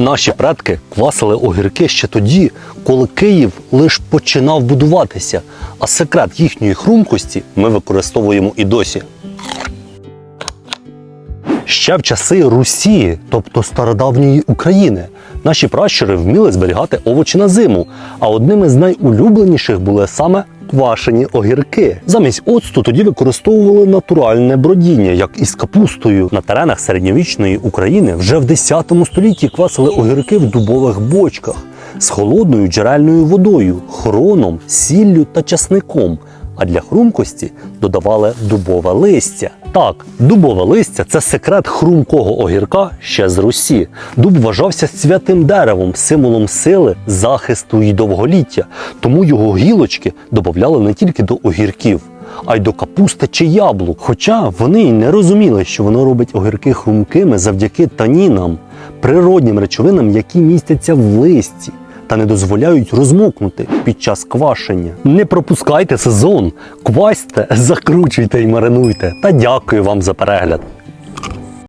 Наші предки квасили огірки ще тоді, коли Київ лише починав будуватися, а секрет їхньої хрумкості ми використовуємо і досі. Ще в часи Русі, тобто стародавньої України, наші пращури вміли зберігати овочі на зиму, а одними з найулюбленіших були саме квашені огірки. Замість оцту тоді використовували натуральне бродіння, як із капустою. На теренах середньовічної України вже в 10 столітті квасили огірки в дубових бочках з холодною джерельною водою, хроном, сіллю та часником а для хрумкості додавали дубове листя. Так, дубове листя це секрет хрумкого огірка ще з Русі. Дуб вважався святим деревом, символом сили, захисту і довголіття. Тому його гілочки додавали не тільки до огірків. А й до капусти чи яблук. Хоча вони й не розуміли, що воно робить огірки хрумкими завдяки танінам, природнім речовинам, які містяться в листі та не дозволяють розмокнути під час квашення. Не пропускайте сезон, квасьте, закручуйте і маринуйте. Та дякую вам за перегляд.